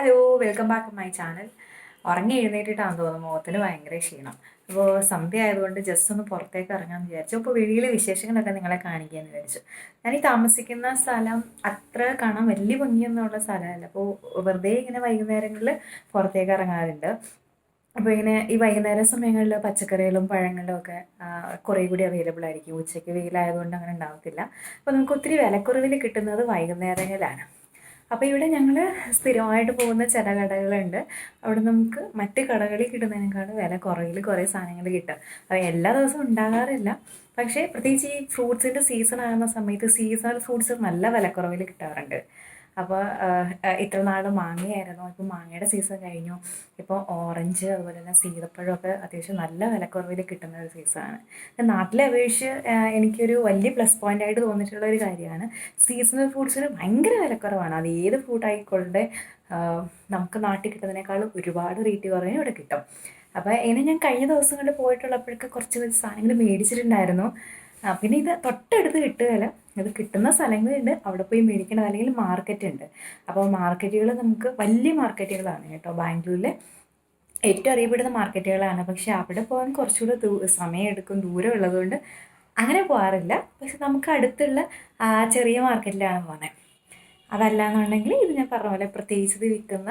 Hello welcome back to my channel ഉറങ്ങി എഴുന്നേറ്റിട്ടാണ് തോന്നുന്നു മുഖത്തിന് ഭയങ്കര ക്ഷീണം. അപ്പോൾ സന്ധ്യ ആയതുകൊണ്ട് ജസ്റ്റ് ഒന്ന് പുറത്തേക്ക് ഇറങ്ങാമെന്ന് വിചാരിച്ചു. അപ്പോൾ വെളിയിലെ വിശേഷങ്ങളൊക്കെ നിങ്ങളെ കാണിക്കാമെന്ന് വിചാരിച്ചു. ഞാൻ ഈ താമസിക്കുന്ന സ്ഥലം അത്ര കാണാൻ വലിയ ഭംഗിയൊന്നുമുള്ള സ്ഥലമല്ല. അപ്പോൾ വെറുതെ ഇങ്ങനെ വൈകുന്നേരങ്ങളിൽ പുറത്തേക്ക് ഇറങ്ങാറുണ്ട്. അപ്പോൾ ഇങ്ങനെ ഈ വൈകുന്നേര സമയങ്ങളിൽ പച്ചക്കറികളും പഴങ്ങളും ഒക്കെ കുറേ കൂടി അവൈലബിൾ ആയിരിക്കും. ഉച്ചയ്ക്ക് വെയിലായതുകൊണ്ട് അങ്ങനെ ഉണ്ടാവത്തില്ല. അപ്പോൾ നമുക്ക് ഒത്തിരി വിലക്കുറവിൽ കിട്ടുന്നത് വൈകുന്നേരങ്ങളിലാണ്. അപ്പോൾ ഇവിടെ ഞങ്ങൾ സ്ഥിരമായിട്ട് പോകുന്ന ചില കടകളുണ്ട്. അവിടെ നമുക്ക് മറ്റ് കടകളിൽ കിട്ടുന്നതിനേക്കാൾ വില കുറവിൽ കുറേ സാധനങ്ങൾ കിട്ടും. അപ്പോൾ എല്ലാ ദിവസവും ഉണ്ടാകാറില്ല. പക്ഷേ പ്രത്യേകിച്ച് ഈ ഫ്രൂട്ട്സിന്റെ സീസൺ ആകുന്ന സമയത്ത് സീസണൽ ഫ്രൂട്ട്സ് നല്ല വിലക്കുറവിൽ കിട്ടാറുണ്ട്. അപ്പോൾ ഇത്ര നാൾ മാങ്ങയായിരുന്നു. ഇപ്പോൾ മാങ്ങയുടെ സീസൺ കഴിഞ്ഞു. ഇപ്പോൾ ഓറഞ്ച് അതുപോലെ തന്നെ സീതപ്പഴമൊക്കെ അത്യാവശ്യം നല്ല വിലക്കുറവിൽ കിട്ടുന്ന ഒരു സീസണാണ് നാട്ടിലെ അപേക്ഷിച്ച് എനിക്കൊരു വലിയ പ്ലസ് പോയിന്റ് ആയിട്ട് തോന്നിയിട്ടുള്ള ഒരു കാര്യമാണ് സീസണൽ ഫ്രൂട്ട്സിന് ഭയങ്കര വിലക്കുറവാണ്. അത് ഏത് ഫ്രൂട്ട് ആയിക്കൊള്ളട്ടെ നമുക്ക് നാട്ടിൽ കിട്ടുന്നതിനേക്കാളും ഒരുപാട് റേറ്റ് കുറവ് ഇവിടെ കിട്ടും. അപ്പോൾ ഇങ്ങനെ ഞാൻ കഴിഞ്ഞ ദിവസങ്ങളിൽ പോയിട്ടുള്ളപ്പോഴൊക്കെ കുറച്ച് സാധനങ്ങൾ മേടിച്ചിട്ടുണ്ടായിരുന്നു. പിന്നെ ഇത് തൊട്ടടുത്ത് കിട്ടുകയില്ല ഇത് കിട്ടുന്ന സ്ഥലങ്ങളുണ്ട്. അവിടെ പോയി മേടിക്കണം. അല്ലെങ്കിൽ മാർക്കറ്റ് ഉണ്ട്. അപ്പോൾ മാർക്കറ്റുകൾ നമുക്ക് വലിയ മാർക്കറ്റുകളാണ് കേട്ടോ ബാംഗ്ലൂരിലെ ഏറ്റവും അറിയപ്പെടുന്ന മാർക്കറ്റുകളാണ് പക്ഷെ അവിടെ പോകാൻ കുറച്ചുകൂടെ ദൂ സമയമെടുക്കും ദൂരം ഉള്ളതുകൊണ്ട് അങ്ങനെ പോകാറില്ല. പക്ഷെ നമുക്ക് അടുത്തുള്ള ചെറിയ മാർക്കറ്റിലാണ് പോകുന്നത് അതല്ല എന്നുണ്ടെങ്കിൽ ഇത് ഞാൻ പറഞ്ഞ പോലെ പ്രത്യേകിച്ച് ഇത് വിൽക്കുന്ന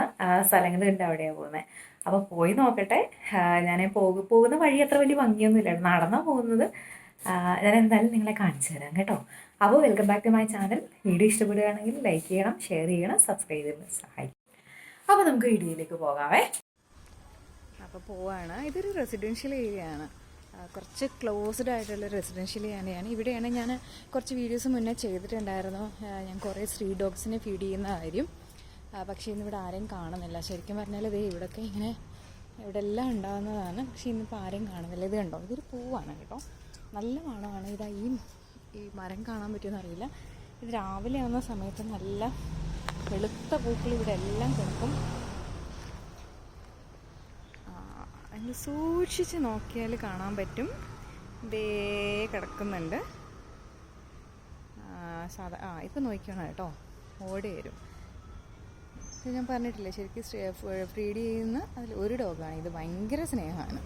സ്ഥലങ്ങളുണ്ട് അവിടെയാണ് പോകുന്നത്. അപ്പോൾ പോയി നോക്കട്ടെ. ഞാൻ പോകു പോകുന്ന വഴി അത്ര വലിയ ഭംഗിയൊന്നുമില്ല. നടന്നാണ് പോകുന്നത്. ഞാൻ എന്തായാലും നിങ്ങളെ കാണിച്ചു തരാം കേട്ടോ. അപ്പോൾ welcome back to my channel video ഇഷ്ടപ്പെടുകയാണെങ്കിൽ ലൈക്ക് ചെയ്യണം ഷെയർ ചെയ്യണം സബ്സ്ക്രൈബ് ചെയ്യണം. സഹായിക്കും. അപ്പോൾ നമുക്ക് വീഡിയോയിലേക്ക് പോകാമേ അപ്പോൾ പോവാണ്. ഇതൊരു റെസിഡൻഷ്യൽ ഏരിയ ആണ്. കുറച്ച് ക്ലോസ്ഡ് ആയിട്ടുള്ള റെസിഡൻഷ്യൽ ഏരിയയാണ് ഇവിടെയാണ് ഞാൻ കുറച്ച് വീഡിയോസ് മുന്നേ ചെയ്തിട്ടുണ്ടായിരുന്നു. ഞാൻ കുറേ സ്ട്രീ ഡോഗ്സിനെ ഫീഡ് ചെയ്യുന്ന കാര്യം. പക്ഷേ ഇന്നിവിടെ ആരെയും കാണുന്നില്ല. ശരിക്കും പറഞ്ഞാൽ ഇതേ ഇവിടെയൊക്കെ ഇങ്ങനെ ഇവിടെ എല്ലാം ഉണ്ടാകുന്നതാണ് പക്ഷേ ഇന്നിപ്പോൾ ആരെയും കാണുന്നില്ല. ഇത് കണ്ടോ? ഇതൊരു പൂവാണ് കേട്ടോ. നല്ല മണമാണ് ഇതാ ഈ ഈ മരം കാണാൻ പറ്റുമെന്ന് അറിയില്ല. ഇത് രാവിലെ ആവുന്ന സമയത്ത് നല്ല വെളുത്ത പൂക്കൾ ഇവിടെ എല്ലാം കിടക്കും. അതിന് സൂക്ഷിച്ച് നോക്കിയാൽ കാണാൻ പറ്റും. ദേ കിടക്കുന്നുണ്ട്. സാധാ ആ ഇപ്പം നോക്കിയാണ് കേട്ടോ. ഓടി വരും. ഞാൻ പറഞ്ഞിട്ടില്ല ശരിക്കും ഫ്രീഡ് ചെയ്യുന്ന അതിൽ ഒരു ഡോഗാണ്. ഇത് ഭയങ്കര സ്നേഹമാണ്.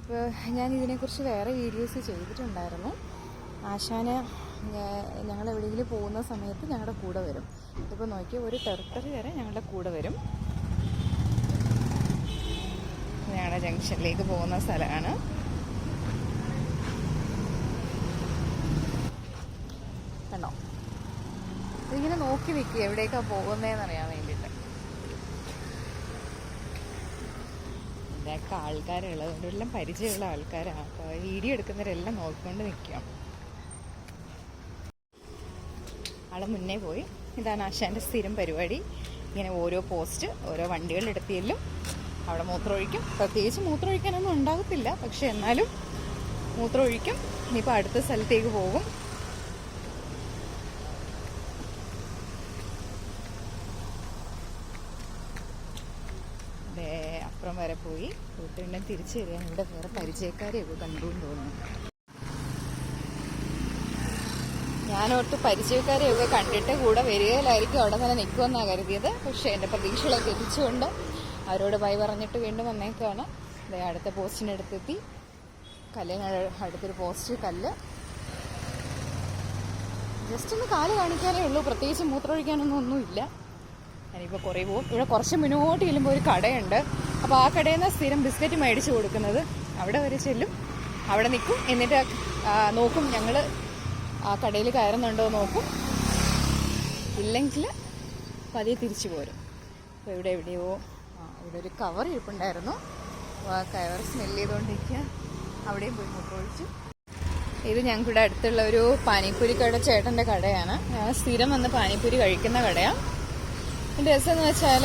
ഇപ്പോൾ ഞാൻ ഇതിനെക്കുറിച്ച് വേറെ വീഡിയോസ് ചെയ്തിട്ടുണ്ടായിരുന്നു. ആശാന് ഞങ്ങൾ എവിടെയെങ്കിലും പോകുന്ന സമയത്ത് ഞങ്ങളുടെ കൂടെ വരും. ഇതിപ്പോൾ നോക്കി ഒരു ടെറിട്ടറി വരെ ഞങ്ങളുടെ കൂടെ വരും. ഞങ്ങളുടെ ജംഗ്ഷനിലേക്ക് പോകുന്ന സ്ഥലമാണ് കണ്ടോ? ഇതിങ്ങനെ നോക്കി നിൽക്കുക എവിടേക്കാണ് പോകുന്നതെന്ന് അറിയാൻ വേണ്ടിയിട്ട് ആൾക്കാരുള്ളത് എല്ലാം പരിചയമുള്ള ആൾക്കാരാണ് അപ്പോൾ വീഡിയോ എടുക്കുന്നവരെല്ലാം നോക്കിക്കൊണ്ട് നിൽക്കാം ആളെ മുന്നേ പോയി. ഇതാണ് ആശാന്റെ സ്ഥിരം പരിപാടി. ഇങ്ങനെ ഓരോ പോസ്റ്റ് ഓരോ വണ്ടികൾ അടുത്ത് ചെല്ലും അവിടെ മൂത്രമൊഴിക്കും. പ്രത്യേകിച്ച് മൂത്രമൊഴിക്കാനൊന്നും ഉണ്ടാകത്തില്ല. പക്ഷെ എന്നാലും മൂത്രമൊഴിക്കും. ഇനിയിപ്പോൾ അടുത്ത സ്ഥലത്തേക്ക് പോകും. അപ്പുറം വരെ പോയി. പോയിട്ടുണ്ടെങ്കിൽ തിരിച്ചു വരികയാണ് ഇവിടെ വേറെ പരിചയക്കാരെയൊക്കെ കണ്ടുകൊണ്ട് തോന്നുന്നു. ഞാനോർത്ത് പരിചയക്കാരെയൊക്കെ കണ്ടിട്ട് കൂടെ വരികയിലായിരിക്കും അവിടെ തന്നെ നിൽക്കുമെന്നാണ് കരുതിയത്. പക്ഷേ എന്റെ പ്രതീക്ഷകളൊക്കെ എത്തിച്ചുകൊണ്ട് അവരോട് ബൈ പറഞ്ഞിട്ട് വീണ്ടും വന്നേക്കാണ്. ദേ അടുത്ത പോസ്റ്റിനടുത്തെത്തി. കല്ലിന് അടുത്തൊരു പോസ്റ്റ് കല്ല്. ജസ്റ്റ് ഒന്ന് കാൽ കാണിക്കാനേ ഉള്ളൂ. പ്രത്യേകിച്ച് മൂത്രമൊഴിക്കാനൊന്നും ഒന്നുമില്ല. ഞാനിപ്പോൾ കുറേ പോകും. ഇവിടെ കുറച്ച് മുന്നോട്ട് ചെല്ലുമ്പോൾ ഒരു കടയുണ്ട്. അപ്പോൾ ആ കടയിൽ നിന്ന് സ്ഥിരം ബിസ്ക്കറ്റ് മേടിച്ച് കൊടുക്കുന്നത് അവിടെ വരെ ചെല്ലും. അവിടെ നിൽക്കും. എന്നിട്ട് നോക്കും ഞങ്ങൾ ആ കടയിൽ കയറുന്നുണ്ടോ നോക്കും. ഇല്ലെങ്കിൽ പതിയെ തിരിച്ചു പോരും. അപ്പോൾ ഇവിടെ എവിടെയോ ഇവിടെ ഒരു കവർ ഇരിപ്പുണ്ടായിരുന്നു. ആ കവർ സ്മെൽ ചെയ്തുകൊണ്ടിരിക്കുക. അവിടെയും പോയി മുട്ടൊഴിച്ചു ഇത് ഞങ്ങൾക്കിവിടെ അടുത്തുള്ള ഒരു പാനിപ്പൂരി കട ചേട്ടന്റെ കടയാണ്. സ്ഥിരം വന്ന് പാനിപ്പൂരി കഴിക്കുന്ന കടയാണ് എന്റെ രസമെന്ന് വെച്ചാൽ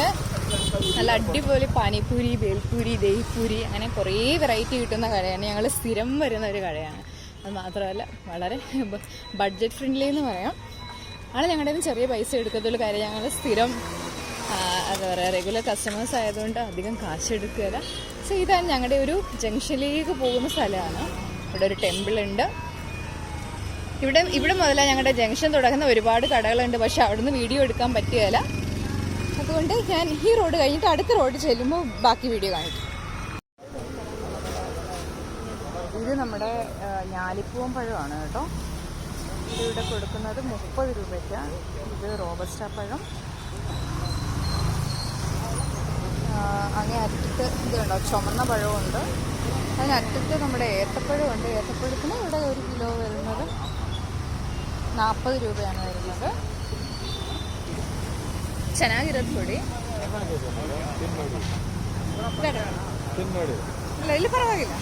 നല്ല അടിപൊളി പാനിപ്പൂരി ബേൽപൂരി ദഹിപ്പൂരി അങ്ങനെ കുറേ വെറൈറ്റി കിട്ടുന്ന കടയാണ്. ഞങ്ങൾ സ്ഥിരം വരുന്ന ഒരു കടയാണ്. അത് മാത്രമല്ല വളരെ ബഡ്ജറ്റ് ഫ്രണ്ട്ലി എന്ന് പറയാം. ആണ് ഞങ്ങളുടെ ചെറിയ പൈസ എടുക്കത്തുള്ളൂ കാര്യം ഞങ്ങൾ സ്ഥിരം എന്താ പറയുക റെഗുലർ കസ്റ്റമേഴ്സ് ആയതുകൊണ്ട് അധികം കാശ് എടുക്കുകയില്ല. സോ ഇതാണ് ഞങ്ങളുടെ ഒരു ജംഗ്ഷനിലേക്ക് പോകുന്ന സ്ഥലമാണ്. ഇവിടെ ഒരു ടെമ്പിൾ ഉണ്ട്. ഇവിടെ ഇവിടെ മുതലാണ് ഞങ്ങളുടെ ജംഗ്ഷൻ തുടങ്ങുന്ന ഒരുപാട് കടകളുണ്ട് പക്ഷെ അവിടുന്ന് വീഡിയോ എടുക്കാൻ പറ്റുകയില്ല. അതുകൊണ്ട് ഞാൻ ഈ റോഡ് കഴിഞ്ഞിട്ട് അടുത്ത റോഡ് ചെല്ലുമ്പോൾ ബാക്കി വീഡിയോ കാണിക്കും. ഇത് നമ്മുടെ ഞാലിപ്പൂവൻ പഴമാണ് കേട്ടോ ഇത് ഇവിടെ കൊടുക്കുന്നത് മുപ്പത് രൂപയ്ക്ക് ഇത് റോബസ്റ്റ പഴം ആ, അങ്ങേ അറ്റത്ത് ഇത് കണ്ടോ ചുമന്ന പഴമുണ്ട് അതിനറ്റത്ത് നമ്മുടെ ഏത്തപ്പഴമുണ്ട് ഏത്തപ്പഴത്തിന് ഇവിടെ ഒരു കിലോ വരുന്നത് നാൽപ്പത് രൂപയാണ് വരുന്നത് ಚೆನ್ನಾಗಿರೋದು ಕೊಡಿ ಬೇಡ ಇಲ್ಲ ಇಲ್ಲಿ ಪರವಾಗಿಲ್ಲ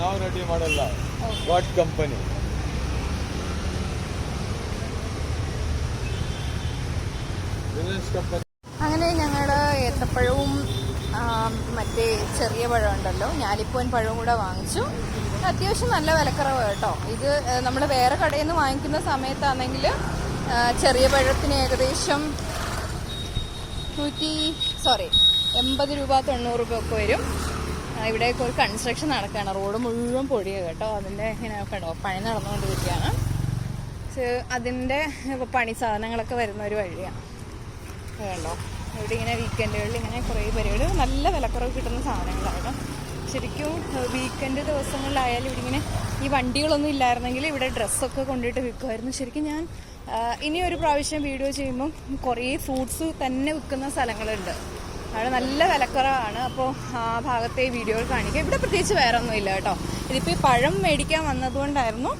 ನಾವು ರೆಡಿ ಮಾಡಲ್ಲ ವಾಟ್ ಕಂಪನಿ ರಿಲಯನ್ಸ್ ಕಂಪನಿ അങ്ങനെ ഞങ്ങൾ ഏത്തപ്പഴവും ആ, മറ്റേ ചെറിയ പഴം ഉണ്ടല്ലോ ഞാലിപ്പൂവൻ പഴവും കൂടെ വാങ്ങിച്ചു അത്യാവശ്യം നല്ല വിലക്കുറവ് കേട്ടോ ഇത് നമ്മൾ വേറെ കടയിൽ നിന്ന് വാങ്ങിക്കുന്ന സമയത്താണെങ്കിൽ ചെറിയ പഴത്തിന് ഏകദേശം നൂറ്റി സോറി എൺപത് രൂപ തൊണ്ണൂറ് രൂപ ഒക്കെ വരും ആ, ഇവിടെയൊക്കെ ഒരു കൺസ്ട്രക്ഷൻ നടക്കുകയാണ്. റോഡ് മുഴുവൻ പൊടിയാണ് കേട്ടോ. അതിന്റെ ഇങ്ങനെ കണ്ടോ പണി നടന്നുകൊണ്ടിരിക്കുകയാണ്. അതിന്റെ പണി സാധനങ്ങളൊക്കെ വരുന്ന ഒരു വഴിയാണ് കണ്ടോ ഇവിടെ ഇങ്ങനെ വീക്കെൻഡുകളിൽ ഇങ്ങനെ കുറേ പരിപാടി നല്ല വിലക്കുറവ് കിട്ടുന്ന സാധനങ്ങളാണ് ശരിക്കും വീക്കെൻഡ് ദിവസങ്ങളിലായാലും ഇവിടെ ഇങ്ങനെ ഈ വണ്ടികളൊന്നും ഇല്ലായിരുന്നെങ്കിൽ ഇവിടെ ഡ്രസ്സൊക്കെ കൊണ്ടിട്ട് വിൽക്കുമായിരുന്നു. ശരിക്കും ഞാൻ ഇനി ഒരു പ്രാവശ്യം വീഡിയോ ചെയ്യുമ്പം കുറേ ഫ്രൂട്ട്സ് തന്നെ വിൽക്കുന്ന സ്ഥലങ്ങളുണ്ട്. അവിടെ നല്ല വിലക്കുറവാണ്. അപ്പോൾ ആ ഭാഗത്തെ വീഡിയോകൾ കാണിക്കുക ഇവിടെ പ്രത്യേകിച്ച് വേറെ ഒന്നുമില്ല കേട്ടോ. ഇതിപ്പോൾ ഈ പഴം മേടിക്കാൻ വന്നതുകൊണ്ടായിരുന്നു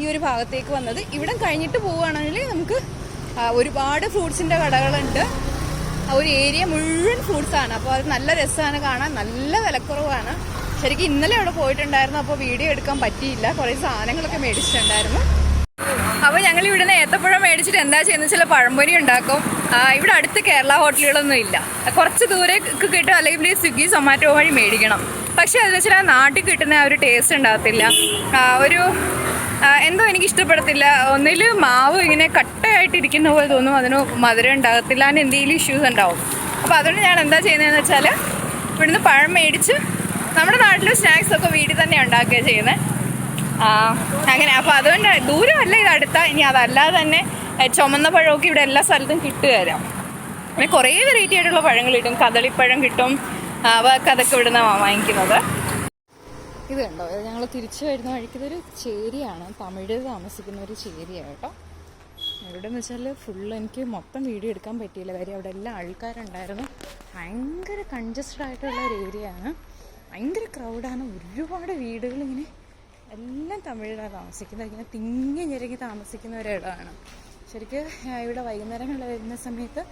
ഈ ഒരു ഭാഗത്തേക്ക് വന്നത്. ഇവിടെ കഴിഞ്ഞിട്ട് പോവുകയാണെങ്കിൽ നമുക്ക് ഒരുപാട് ഫ്രൂട്ട്സിന്റെ കടകളുണ്ട്. ഒരു ഏരിയ മുഴുവൻ ഫ്രൂട്ട്സാണ്. അപ്പോൾ അത് നല്ല രസമാണ് കാണാൻ. നല്ല വിലക്കുറവാണ്. ശരിക്കും ഇന്നലെ അവിടെ പോയിട്ടുണ്ടായിരുന്നു. അപ്പോൾ വീഡിയോ എടുക്കാൻ പറ്റിയില്ല. കുറേ സാധനങ്ങളൊക്കെ മേടിച്ചിട്ടുണ്ടായിരുന്നു. അപ്പോൾ ഞങ്ങൾ ഇവിടുന്ന് ഏത്തപ്പഴം മേടിച്ചിട്ട് എന്താ ചെയ്യുന്നത് ചില പഴംപൊരി ഉണ്ടാക്കും. ഇവിടെ അടുത്ത് കേരള ഹോട്ടലുകളൊന്നും ഇല്ല. കുറച്ച് ദൂരേക്ക് കിട്ടും അല്ലെങ്കിൽ സ്വിഗ്ഗി സൊമാറ്റോ വഴി മേടിക്കണം. പക്ഷെ അതെന്ന് വെച്ചാൽ നാട്ടിൽ കിട്ടുന്ന ആ ഒരു ടേസ്റ്റ് ഉണ്ടാകത്തില്ല. ഒരു എന്തോ എനിക്ക് ഇഷ്ടപ്പെടത്തില്ല. ഒന്നിൽ മാവ് ഇങ്ങനെ കട്ടയായിട്ടിരിക്കുന്ന പോലെ തോന്നും അതിന് മധുരം ഉണ്ടാകത്തില്ല അതിന് എന്തെങ്കിലും ഇഷ്യൂസ് ഉണ്ടാവും. അപ്പോൾ അതുകൊണ്ട് ഞാൻ എന്താ ചെയ്യുന്നതെന്ന് വെച്ചാൽ ഇവിടുന്ന് പഴം മേടിച്ച് നമ്മുടെ നാട്ടിൽ സ്നാക്സ് ഒക്കെ വീട്ടിൽ തന്നെ ഉണ്ടാക്കുകയാണ് ചെയ്യുന്നത്. അങ്ങനെ അപ്പോൾ അതുകൊണ്ട് ദൂരമല്ല ഇത് അടുത്ത. ഇനി അതല്ലാതെ തന്നെ ചുമന്ന പഴമൊക്കെ ഇവിടെ എല്ലാ സ്ഥലത്തും കിട്ടുകയരാം പിന്നെ കുറേ വെറൈറ്റി ആയിട്ടുള്ള പഴങ്ങൾ കിട്ടും. കദളിപ്പഴം കിട്ടും. ആ, അതൊക്കെ ഇവിടെ വാങ്ങിക്കുന്നത്. ഇത് കണ്ടോ? ഞങ്ങൾ തിരിച്ചു വരുന്ന വഴിക്ക് ഇതൊരു ചേരിയാണ്. തമിഴ് താമസിക്കുന്ന ഒരു ചേരിയാണ് കേട്ടോ. എവിടെ എന്ന് വെച്ചാൽ ഫുള്ള് എനിക്ക് മൊത്തം വീഡിയോ എടുക്കാൻ പറ്റിയില്ല. കാര്യം അവിടെ എല്ലാ ആൾക്കാരുണ്ടായിരുന്നു. ഭയങ്കര കൺജസ്റ്റഡ് ആയിട്ടുള്ള ഒരു ഏരിയയാണ് ഭയങ്കര ക്രൗഡാണ് ഒരുപാട് വീടുകൾ ഇങ്ങനെ എല്ലാം തമിഴിലാണ് താമസിക്കുന്നത്. ഇങ്ങനെ തിങ്ങി ഞെരുങ്ങി താമസിക്കുന്ന ഒരിടമാണ് ശരിക്കും ഇവിടെ വൈകുന്നേരങ്ങളിൽ വരുന്ന സമയത്ത്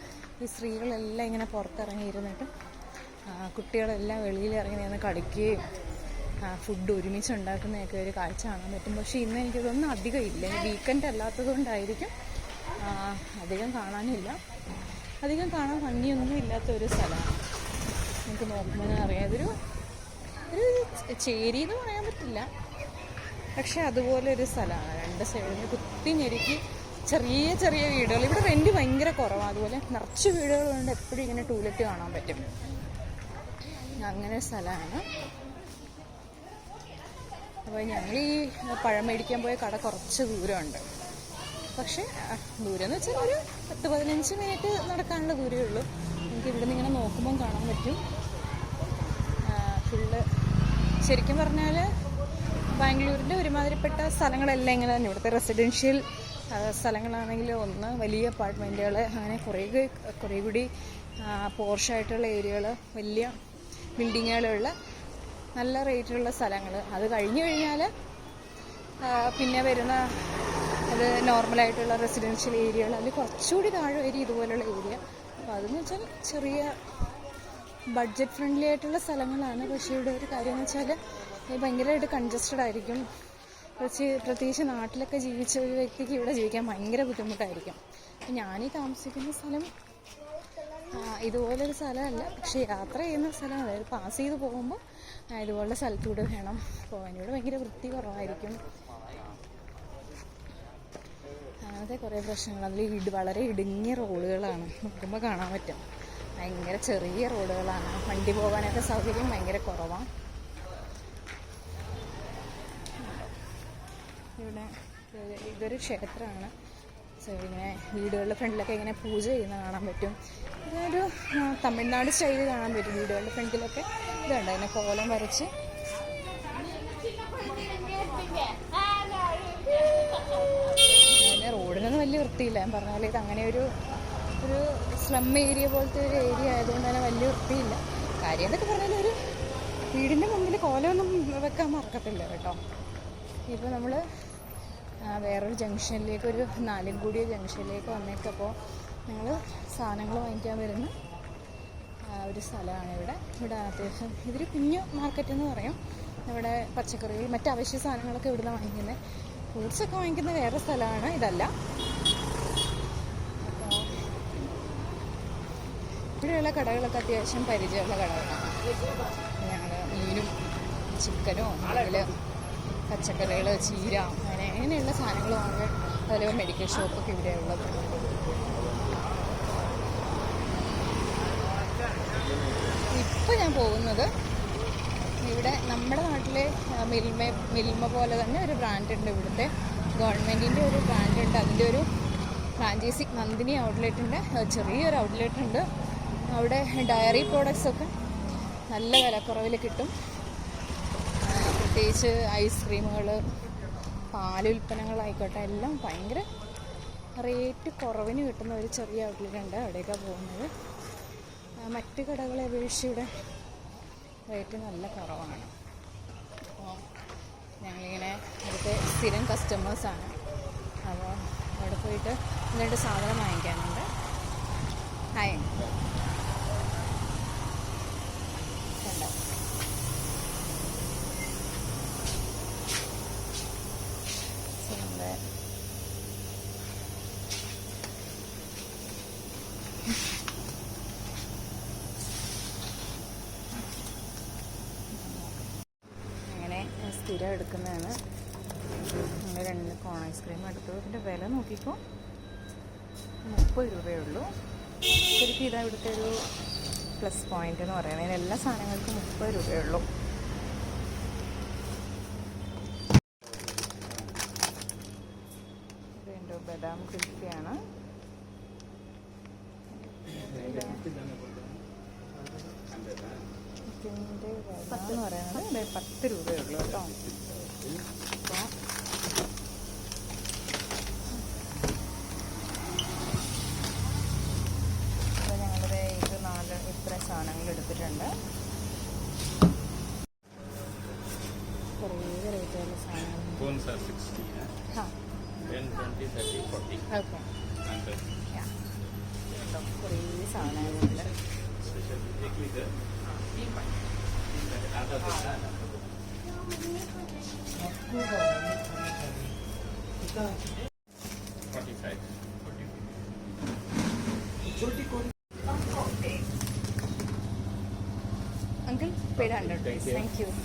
ഈ സ്ത്രീകളെല്ലാം ഇങ്ങനെ പുറത്തിറങ്ങി ഇരുന്നിട്ട് കുട്ടികളെല്ലാം വെളിയിൽ ഇറങ്ങി നിന്ന് കളിക്കുകയും ഫുഡ് ഒരുമിച്ച് ഉണ്ടാക്കുന്നതൊക്കെ ഒരു കാഴ്ച കാണാൻ പറ്റും. പക്ഷേ ഇന്ന് എനിക്കിതൊന്നും അധികം ഇല്ല. വീക്കെൻഡ് അല്ലാത്തത് കൊണ്ടായിരിക്കും അധികം കാണാനില്ല. അധികം കാണാൻ ഭംഗിയൊന്നും ഇല്ലാത്ത ഒരു സ്ഥലമാണ്. നമുക്ക് നോക്കുമ്പോൾ അറിയാം. ഇതൊരു ഒരു ചേരി എന്ന് പറയാൻ പറ്റില്ല. പക്ഷെ അതുപോലെ ഒരു സ്ഥലമാണ്. രണ്ട് സൈഡിൽ കുത്തി ഞെരുക്കി ചെറിയ ചെറിയ വീടുകൾ. ഇവിടെ റെന്റ് ഭയങ്കര കുറവാണ് അതുപോലെ നിറച്ച് വീടുകളുണ്ട് എപ്പോഴും ഇങ്ങനെ ടൂലറ്റ് കാണാൻ പറ്റും. അങ്ങനെ സ്ഥലമാണ്. അപ്പോൾ ഞങ്ങൾ ഈ പഴം മേടിക്കാൻ പോയ കട കുറച്ച് ദൂരമുണ്ട്. പക്ഷേ ദൂരം എന്ന് വെച്ചാൽ ഒരു പത്ത് പതിനഞ്ച് മിനിറ്റ് നടക്കാനുള്ള ദൂരമേ ഉള്ളൂ. എനിക്ക് ഇവിടെ നിന്ന് ഇങ്ങനെ നോക്കുമ്പം കാണാൻ പറ്റും. ഫുള്ള് ശരിക്കും പറഞ്ഞാൽ ബാംഗ്ലൂരിന്റെ ഒരുമാതിരിപ്പെട്ട സ്ഥലങ്ങളെല്ലാം ഇങ്ങനെ തന്നെ. ഇവിടുത്തെ റെസിഡൻഷ്യൽ സ്ഥലങ്ങളാണെങ്കിൽ ഒന്ന് വലിയ അപ്പാർട്ട്മെന്റുകൾ അങ്ങനെ കുറേ കുറേ കൂടി പോർഷായിട്ടുള്ള ഏരിയകൾ വലിയ ബിൽഡിങ്ങുകളുള്ള നല്ല റേറ്റിലുള്ള സ്ഥലങ്ങൾ അത് കഴിഞ്ഞു കഴിഞ്ഞാൽ പിന്നെ വരുന്ന അത് നോർമലായിട്ടുള്ള റെസിഡൻഷ്യൽ ഏരിയകൾ അതിൽ കുറച്ചുകൂടി താഴെ വരും ഇതുപോലുള്ള ഏരിയ അപ്പോൾ അതെന്ന് വെച്ചാൽ ചെറിയ ബഡ്ജറ്റ് ഫ്രണ്ട്ലി ആയിട്ടുള്ള സ്ഥലങ്ങളാണ്. പക്ഷേ ഇവിടെ ഒരു കാര്യം എന്ന് വെച്ചാൽ ഭയങ്കരമായിട്ട് കൺജസ്റ്റഡ് ആയിരിക്കും. കുറച്ച് പ്രത്യേകിച്ച് നാട്ടിലൊക്കെ ജീവിച്ച ഒരു വ്യക്തിക്ക് ഇവിടെ ജീവിക്കാൻ ഭയങ്കര ബുദ്ധിമുട്ടായിരിക്കും. അപ്പം ഞാനീ താമസിക്കുന്ന സ്ഥലം ഇതുപോലൊരു സ്ഥലമല്ല. പക്ഷേ യാത്ര ചെയ്യുന്ന സ്ഥലം അതായത് പാസ് ചെയ്ത് പോകുമ്പോൾ ഇതുപോലെ സ്ഥലത്തൂടെ വേണം. പോകാൻ ഇവിടെ ഭയങ്കര വൃത്തി കുറവായിരിക്കും. അങ്ങനത്തെ കുറേ പ്രശ്നങ്ങൾ. അതിൽ ഇട് വളരെ ഇടുങ്ങിയ റോഡുകളാണ് നോക്കുമ്പോൾ കാണാൻ പറ്റും. ഭയങ്കര ചെറിയ റോഡുകളാണ്. വണ്ടി പോകാനൊക്കെ സൗകര്യം ഭയങ്കര കുറവാണ് ഇവിടെ ഇത് ഇതൊരു ക്ഷേത്രമാണ്. സോ ഇങ്ങനെ വീടുകളുടെ ഫ്രണ്ടിലൊക്കെ ഇങ്ങനെ പൂജ ചെയ്യുന്ന കാണാൻ പറ്റും. ഇതൊരു തമിഴ്നാട് സ്റ്റൈൽ കാണാൻ പറ്റും വീടുകളുടെ ഫ്രണ്ടിലൊക്കെ. ഇതുണ്ട് അതിനെ കോലം വരച്ച്. റോഡിനൊന്നും വലിയ വൃത്തിയില്ല. ഞാൻ പറഞ്ഞാൽ ഇത് അങ്ങനെ ഒരു ഒരു സ്ലം ഏരിയ പോലത്തെ ഒരു ഏരിയ ആയതുകൊണ്ട് തന്നെ വലിയ വൃത്തിയില്ല. കാര്യം എന്നൊക്കെ പറഞ്ഞാൽ ഒരു വീടിന്റെ മുമ്പിൽ കോലമൊന്നും വെക്കാൻ മറക്കത്തില്ല കേട്ടോ. ഇപ്പോൾ നമ്മൾ വേറൊരു ജംഗ്ഷനിലേക്ക് ഒരു നാലുംകൂടിയ ജംഗ്ഷനിലേക്ക് വന്നേക്കപ്പോൾ ഞങ്ങൾ സാധനങ്ങൾ വാങ്ങിക്കാൻ വരുന്ന ഒരു സ്ഥലമാണ് ഇവിടെ. ഇവിടെ അത്യാവശ്യം ഇതൊരു കുഞ്ഞു മാർക്കറ്റ് എന്ന് പറയും. ഇവിടെ പച്ചക്കറികൾ മറ്റ് അവശ്യ സാധനങ്ങളൊക്കെ ഇവിടുന്ന് വാങ്ങിക്കുന്നത് ഫ്രൂട്ട്സൊക്കെ വാങ്ങിക്കുന്ന വേറെ സ്ഥലമാണ് ഇതല്ല. അപ്പോൾ ഇവിടെയുള്ള കടകളൊക്കെ അത്യാവശ്യം പരിചയമുള്ള കടകളാണ്. ഞങ്ങൾ മീനും ചിക്കനോ അല്ലെങ്കിൽ പച്ചക്കറികൾ ചീര അങ്ങനെയുള്ള സാധനങ്ങൾ വാങ്ങാൻ അതുപോലെ മെഡിക്കൽ ഷോപ്പൊക്കെ ഇവിടെയുള്ളത്. ഇപ്പോൾ ഞാൻ പോകുന്നത് ഇവിടെ നമ്മുടെ നാട്ടിലെ മിൽമ മിൽമ പോലെ തന്നെ ഒരു ബ്രാൻഡ് ഉണ്ട് ഇവിടുത്തെ. ഗവൺമെന്റിന്റെ ഒരു ബ്രാൻഡ് ഉണ്ട്. അതിന്റെ ഒരു ഫ്രാഞ്ചൈസി നന്ദിനി ഔട്ട്ലെറ്റിന്റെ ചെറിയൊരു ഔട്ട്ലെറ്റ് ഉണ്ട്. അവിടെ ഡയറി പ്രോഡക്ട്സ് ഒക്കെ നല്ല വിലക്കുറവിൽ കിട്ടും. പ്രത്യേകിച്ച് ഐസ്ക്രീമുകൾ പാലുൽപ്പന്നങ്ങളായിക്കോട്ടെ എല്ലാം ഭയങ്കര റേറ്റ് കുറവിന് കിട്ടുന്ന ഒരു ചെറിയ ഔട്ട്ലെറ്റ് ഉണ്ട് അവിടേക്കാണ് പോകുന്നത്. മറ്റ് കടകളെ അപേക്ഷിച്ച് ഇവിടെ റേറ്റ് നല്ല കുറവാണ്. അപ്പോൾ ഞങ്ങളിങ്ങനെ ഇവിടുത്തെ സ്ഥിരം കസ്റ്റമേഴ്സാണ് അപ്പോൾ അവിടെ പോയിട്ട് എന്നിട്ട് സാധനം വാങ്ങിക്കാനുണ്ട്. ഹായ് കണ്ടോ So, നമ്മുടെ അങ്ങനെ സ്ഥിരം എടുക്കുന്നതാണ് നമ്മൾ രണ്ട് കോൺ ഐസ്ക്രീം എടുത്തു ഇതിന്റെ വില നോക്കിക്കോ. മുപ്പത് രൂപയേ ഉള്ളൂ. ശരിക്കും ഇതാ ഇവിടുത്തെ ഒരു പ്ലസ് പോയിന്റ് എന്ന് പറയുന്നത്. എല്ലാ സാധനങ്ങൾക്കും മുപ്പത് രൂപയേ ഉള്ളൂ. സാധനങ്ങൾ Phones are 60, huh? ആ 10, 20, 30, 40, ഓക്കെ 100. കുറേ സാധനങ്ങളുണ്ട് Special. Take leader. Other than that, Forty-five. Uncle paid hundred Thank you. Thank you so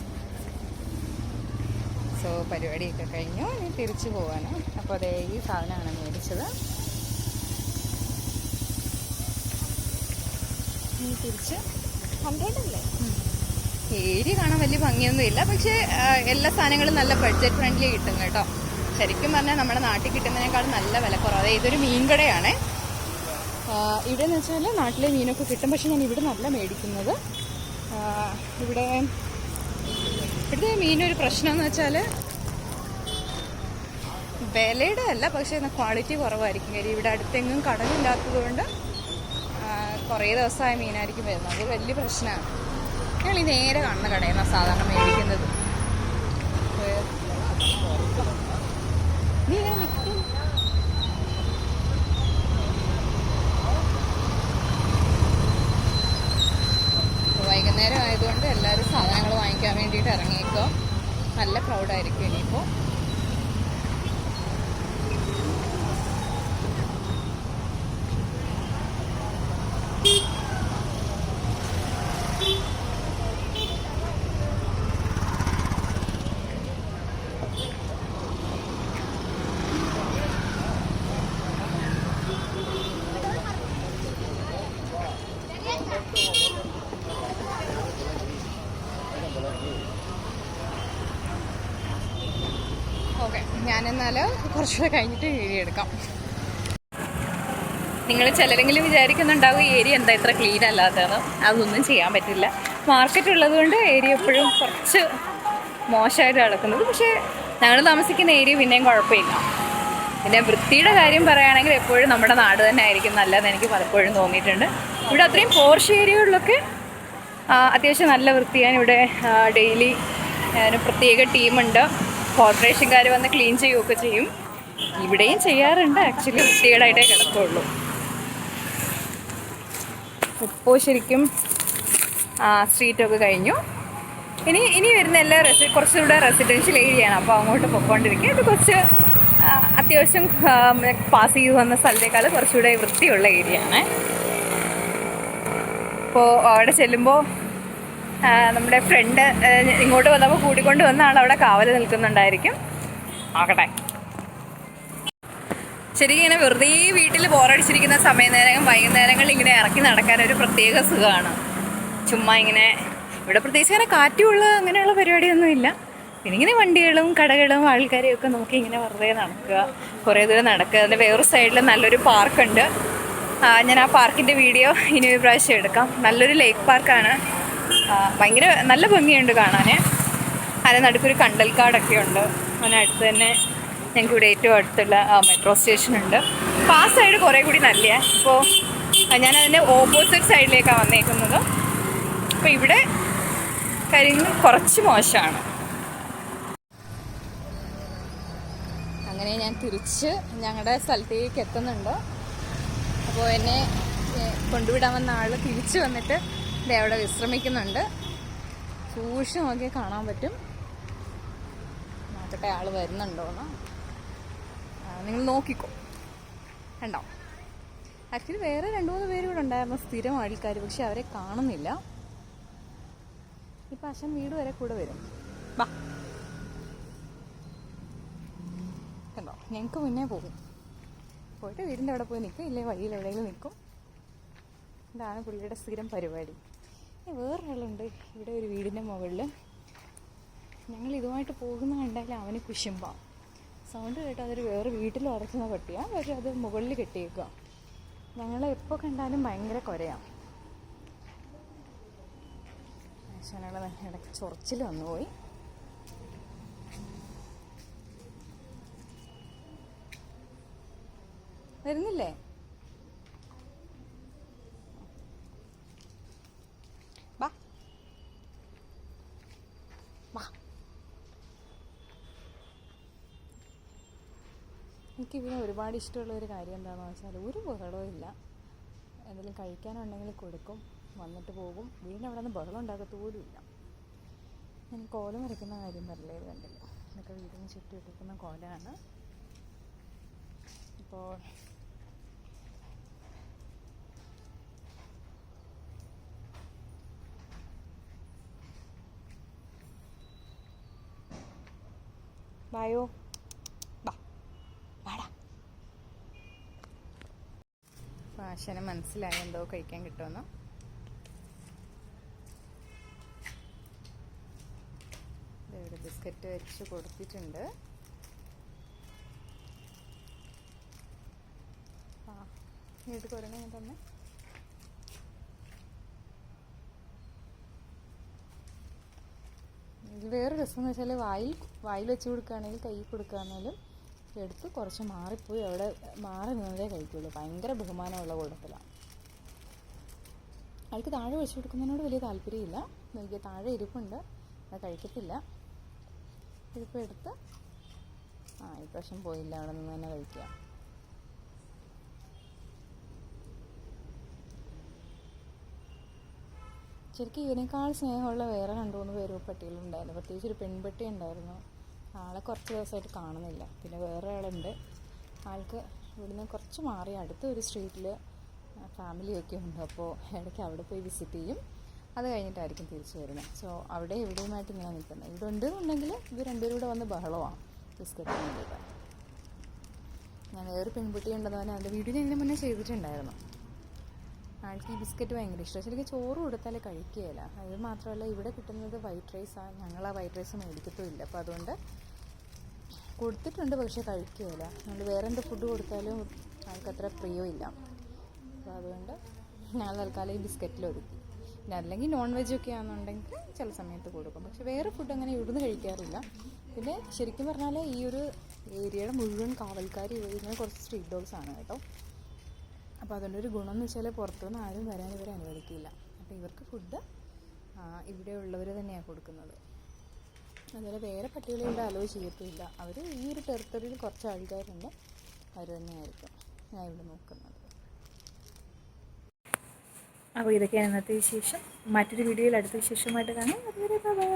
പരിപാടിയൊക്കെ കഴിഞ്ഞു. ഇനി തിരിച്ചു പോവാണ് അപ്പോൾ അതേ ഈ സാധനമാണ് മേടിച്ചത്. ഇനി തിരിച്ച് ഹൺഡ്രഡ് അല്ലേ ഏരിയ കാണാൻ വലിയ ഭംഗിയൊന്നും ഇല്ല. പക്ഷേ എല്ലാ സാധനങ്ങളും നല്ല ബഡ്ജറ്റ് ഫ്രണ്ട്ലി കിട്ടും കേട്ടോ. ശരിക്കും പറഞ്ഞാൽ നമ്മുടെ നാട്ടിൽ കിട്ടുന്നതിനേക്കാളും നല്ല വില കുറവ്. അതായത് ഇതൊരു മീൻ കടയാണേ. ഇവിടെ എന്ന് വെച്ചാൽ നാട്ടിലെ മീനൊക്കെ കിട്ടും. പക്ഷെ ഞാൻ ഇവിടെ നല്ല മേടിക്കുന്നത്. ഇവിടെ ഇവിടുത്തെ മീനൊരു പ്രശ്നം എന്ന് വെച്ചാൽ വിലയുടെ അല്ല പക്ഷേ ക്വാളിറ്റി കുറവായിരിക്കും. കാര്യം ഇവിടെ അടുത്തെങ്ങും കടലില്ലാത്തതുകൊണ്ട് കുറേ ദിവസമായ മീനായിരിക്കും വരുന്നത്. അത് വലിയ പ്രശ്നമാണ്. ഞങ്ങൾ ഈ നേരെ കാണുന്ന കടയിൽ നിന്നാണ് സാധാരണ മേടിക്കുന്നത് നീ ഇങ്ങനെ നിൽക്കും വൈകുന്നേരം ആയതുകൊണ്ട് എല്ലാവരും സാധനങ്ങൾ വാങ്ങിക്കാൻ വേണ്ടിയിട്ട് ഇറങ്ങിയേക്കോ നല്ല ക്രൗഡായിരിക്കും ഇനിയിപ്പോൾ ഞാനെന്നാൽ കുറച്ചുകൂടെ കഴിഞ്ഞിട്ട് വീഡിയോ എടുക്കാം. നിങ്ങൾ ചിലരെങ്കിലും വിചാരിക്കുന്നുണ്ടാവും ഏരിയ എന്താ ഇത്ര ക്ലീൻ അല്ലാത്തതെന്ന് അതൊന്നും ചെയ്യാൻ പറ്റില്ല. മാർക്കറ്റ് ഉള്ളതുകൊണ്ട് ഏരിയ എപ്പോഴും കുറച്ച് മോശമായിട്ട് കിടക്കുന്നത് പക്ഷേ ഞങ്ങൾ താമസിക്കുന്ന ഏരിയ പിന്നെയും കുഴപ്പമില്ല. പിന്നെ വൃത്തിയുടെ കാര്യം പറയുകയാണെങ്കിൽ എപ്പോഴും നമ്മുടെ നാട് തന്നെ ആയിരിക്കും നല്ലതെന്ന് എനിക്ക് പലപ്പോഴും തോന്നിയിട്ടുണ്ട്. ഇവിടെ അത്രയും പോർഷ് ഏരിയകളിലൊക്കെ അത്യാവശ്യം നല്ല വൃത്തിയാണ്. ഇവിടെ ഡെയിലി പ്രത്യേക ടീമുണ്ട് കോർപ്പറേഷൻകാർ വന്ന് ക്ലീൻ ചെയ്യുകയൊക്കെ ചെയ്യും. ഇവിടെയും ചെയ്യാറുണ്ട്. ആക്ച്വലി വൃത്തികേടായിട്ടേ കിടക്കുള്ളൂ ഇപ്പോൾ ശരിക്കും സ്ട്രീറ്റൊക്കെ കഴിഞ്ഞു. ഇനി ഇനി വരുന്ന എല്ലാ റെസി കുറച്ചുകൂടെ റെസിഡൻഷ്യൽ ഏരിയയാണ് അപ്പോൾ അങ്ങോട്ട് പൊയ്ക്കൊണ്ടിരിക്കുക ഇത് കുറച്ച് അത്യാവശ്യം പാസ് ചെയ്ത് വന്ന സ്ഥലത്തേക്കാൾ കുറച്ചുകൂടെ വൃത്തിയുള്ള ഏരിയ ആണ്. അപ്പോൾ അവിടെ ചെല്ലുമ്പോൾ നമ്മുടെ ഫ്രണ്ട് ഇങ്ങോട്ട് വന്നപ്പോൾ കൂടിക്കൊണ്ട് വന്ന ആൾ അവിടെ കാവൽ നിൽക്കുന്നുണ്ടായിരിക്കും. ആകട്ടെ. ശരിക്കും ഇങ്ങനെ വെറുതെ വീട്ടിൽ ബോറടിച്ചിരിക്കുന്ന സമയനേരം വൈകുന്നേരങ്ങളിൽ ഇങ്ങനെ ഇറക്കി നടക്കാൻ ഒരു പ്രത്യേക സുഖമാണ്. ചുമ്മാ ഇങ്ങനെ ഇവിടെ പ്രത്യേകിച്ച് അങ്ങനെ കാറ്റുള്ള അങ്ങനെയുള്ള പരിപാടിയൊന്നുമില്ല പിന്നെ ഇങ്ങനെ വണ്ടികളും കടകളും ആൾക്കാരെയും ഒക്കെ നോക്കി ഇങ്ങനെ വെറുതെ നടക്കുക. കുറേ ദൂരം നടക്കുക. അതിന്റെ വേറൊരു സൈഡിൽ നല്ലൊരു പാർക്കുണ്ട്. ഞാൻ ആ പാർക്കിന്റെ വീഡിയോ ഇനി ഒരു പ്രാവശ്യം എടുക്കാം. നല്ലൊരു ലേക്ക് പാർക്കാണ്. ഭയങ്കര നല്ല ഭംഗിയുണ്ട് കാണാൻ അതിന് നടുക്കൊരു കണ്ടൽക്കാടൊക്കെ ഉണ്ട്. അതിനടുത്ത് തന്നെ ഞങ്ങൾക്ക് ഇവിടെ ഏറ്റവും അടുത്തുള്ള മെട്രോ സ്റ്റേഷൻ ഉണ്ട്. അപ്പോൾ ആ സൈഡ് കുറേ കൂടി നല്ല ഇപ്പോൾ ഞാൻ അതിന്റെ ഓപ്പോസിറ്റ് സൈഡിലേക്കാണ് വന്നേക്കുന്നത്. അപ്പോൾ ഇവിടെ കാര്യങ്ങൾ കുറച്ച് മോശമാണ്. അങ്ങനെ ഞാൻ തിരിച്ച് ഞങ്ങളുടെ സ്ഥലത്തേക്ക് എത്തുന്നുണ്ട്. അപ്പോൾ എന്നെ കൊണ്ടുവിടാൻ വന്ന ആൾ തിരിച്ചു വന്നിട്ട് അവിടെ വിശ്രമിക്കുന്നുണ്ട്. സൂക്ഷിച്ച് നോക്കിയാൽ കാണാൻ പറ്റും. നോക്കട്ടെ ആൾ വരുന്നുണ്ടോന്ന് നിങ്ങൾ നോക്കിക്കോ. കണ്ടോ? ആക്ച്വലി വേറെ രണ്ട് മൂന്ന് പേര് ഇവിടെ ഉണ്ടായിരുന്നു സ്ഥിരം ആൾക്കാർ പക്ഷെ അവരെ കാണുന്നില്ല. ഇപ്പം അച്ഛൻ വീട് വരെ കൂടെ വരും. വാ. കണ്ടോ? ഞങ്ങൾക്ക് മുന്നേ പോകും. പോയിട്ട് വീടിന്റെ അവിടെ പോയി നിൽക്കും ഇല്ലേ? വഴിയിൽ എവിടെയെങ്കിലും നിൽക്കും ഇതാണ് പുള്ളിയുടെ സ്ഥിരം പരിപാടി. വേറൊരാളുണ്ട്. ഇവിടെ ഒരു വീടിന്റെ മുകളിൽ ഞങ്ങൾ ഇതുമായിട്ട് പോകുന്ന കണ്ടാൽ അവന് കുശുമ്പ. സൗണ്ട് കേട്ട് അതൊരു വേറെ വീട്ടിൽ ഉറക്കുന്ന പട്ടിയാണ് പക്ഷെ അത് മുകളിൽ കെട്ടിയേക്കുക ഞങ്ങളെ എപ്പോൾ കണ്ടാലും ഭയങ്കര കുരയാണ് ഇടയ്ക്ക് ചൊറിച്ചിൽ വന്നുപോയി വരുന്നില്ലേ? എനിക്ക് ഇവനെ ഒരുപാട് ഇഷ്ടമുള്ള ഒരു കാര്യം എന്താണെന്ന് വെച്ചാൽ ഒരു ബഹളവും ഇല്ല. എന്തെങ്കിലും കഴിക്കാനുണ്ടെങ്കിൽ കൊടുക്കും. വന്നിട്ട് പോകും. വീടിന്റെ അവിടെ നിന്ന് ബഹളം ഉണ്ടാക്കത്ത് പോലും ഇല്ല. ഞാൻ കോലം വരയ്ക്കുന്ന കാര്യം പറഞ്ഞില്ലേ കണ്ടില്ല? ഇതൊക്കെ വീടിന് ചുറ്റും ഇട്ടിരിക്കുന്ന കോലമാണ് ഇപ്പോൾ വായോ വാ വാടാ ഭാഷനെ മനസ്സിലായി എന്തോ കഴിക്കാൻ കിട്ടുമെന്ന്. ഇവിടെ ബിസ്ക്കറ്റ് വെച്ച് കൊടുത്തിട്ടുണ്ട്. ആ ഇങ്ങോട്ട് കുറഞ്ഞ തന്നെ. ഇത് വേറെ രസം എന്ന് വെച്ചാൽ വായിൽ വായിൽ വെച്ച് കൊടുക്കുകയാണെങ്കിൽ കൈ കൊടുക്കുകയാണെങ്കിലും എടുത്ത് കുറച്ച് മാറിപ്പോയി. അവിടെ മാറി നിന്നതേ കഴിക്കുള്ളൂ. ഭയങ്കര ബഹുമാനമുള്ള കൂട്ടത്തിലാണ് അയാൾക്ക് താഴെ വെച്ച് കൊടുക്കുന്നതിനോട് വലിയ താല്പര്യമില്ല. എനിക്ക് താഴെ ഇരിപ്പുണ്ട്. അത് കഴിക്കത്തില്ല. ഇരിപ്പ് എടുത്ത് ആ ഇപ്രാവശ്യം പോയില്ല. അവിടെ നിന്ന് തന്നെ കഴിക്കുക. ശരിക്കും ഇതിനേക്കാൾ സ്നേഹമുള്ള വേറെ രണ്ട് മൂന്ന് പേര് പട്ടികളുണ്ടായിരുന്നു. പ്രത്യേകിച്ച് ഒരു പെൺപട്ടി ഉണ്ടായിരുന്നു. ആളെ കുറച്ച് ദിവസമായിട്ട് കാണുന്നില്ല. പിന്നെ വേറെ ആളുണ്ട്. ആൾക്ക് ഇവിടുന്ന് കുറച്ച് മാറി അടുത്ത ഒരു സ്ട്രീറ്റിൽ ഫാമിലിയൊക്കെ ഉണ്ട്. അപ്പോൾ ഇടയ്ക്ക് അവിടെ പോയി വിസിറ്റ് ചെയ്യും. അത് കഴിഞ്ഞിട്ടായിരിക്കും തിരിച്ചു വരുന്നത്. സോ അവിടെ എവിടെയുമായിട്ട് ഇങ്ങനെ നിൽക്കുന്നത്. ഇവിടെ ഉണ്ട് എന്നുണ്ടെങ്കിൽ ഇവർ രണ്ടുപേരും കൂടെ വന്ന് ബഹളമാണ്. ബിസ്ക്കറ്റിന് വേണ്ടിയിട്ട് ഞാൻ വേറൊരു പെൺകുട്ടി ഉണ്ടെന്ന് പറഞ്ഞാൽ അതിന്റെ വീഡിയോ ഇതിന് മുന്നേ ചെയ്തിട്ടുണ്ടായിരുന്നു. ആൾക്ക് ഈ ബിസ്ക്കറ്റ് ഭയങ്കര ഇഷ്ടമാണ് ശരിക്കും ചോറ് കൊടുത്താലേ കഴിക്കുകയില്ല. അത് മാത്രമല്ല ഇവിടെ കിട്ടുന്നത് വൈറ്റ് റൈസാണ് ഞങ്ങൾ ആ വൈറ്റ് റൈസ് മേടിക്കത്തുമില്ല. അപ്പോൾ അതുകൊണ്ട് കൊടുത്തിട്ടുണ്ട് പക്ഷേ കഴിക്കുകയില്ല. നമ്മൾ വേറെ എന്ത് ഫുഡ് കൊടുത്താലും ആൾക്കത്ര പ്രിയമില്ല അപ്പോൾ അതുകൊണ്ട് ഞങ്ങൾ തൽക്കാലം ഈ ബിസ്ക്കറ്റിൽ ഒതുക്കി പിന്നെ അല്ലെങ്കിൽ നോൺ വെജ് ഒക്കെ ആണെന്നുണ്ടെങ്കിൽ ചില സമയത്ത് കൊടുക്കും. പക്ഷേ വേറെ ഫുഡ് അങ്ങനെ ഇവിടുന്ന് കഴിക്കാറില്ല. പിന്നെ ശരിക്കും പറഞ്ഞാൽ ഈ ഒരു ഏരിയയുടെ മുഴുവൻ കാവൽക്കാർ ഇവിടെ കുറച്ച് സ്ട്രീറ്റ് ഡോഗ്സ് ആണ് കേട്ടോ. അപ്പോൾ ഒരു ഗുണം എന്ന് വെച്ചാൽ പുറത്തുനിന്ന് ആരും വരാൻ ഇവരെ അനുവദിക്കില്ല. അപ്പോൾ ഇവർക്ക് ഫുഡ് ഇവിടെ ഉള്ളവർ തന്നെയാണ് കൊടുക്കുന്നത്. അതുപോലെ വേറെ പട്ടികളെ ഇവിടെ അലോ ചെയ്യത്തില്ല അവർ ഈ ഒരു ടെറിട്ടറിയിൽ കുറച്ച് ആൾക്കാരുണ്ട്. അവർ തന്നെയായിരിക്കും ഞാൻ ഇവിടെ നോക്കുന്നത്. അപ്പോൾ ഇതൊക്കെയാണ് ഇന്നത്തെ വിശേഷം. മറ്റൊരു വീഡിയോയിൽ അടുത്ത വിശേഷമായിട്ട് കാണാം. അതുവരെ ബൈ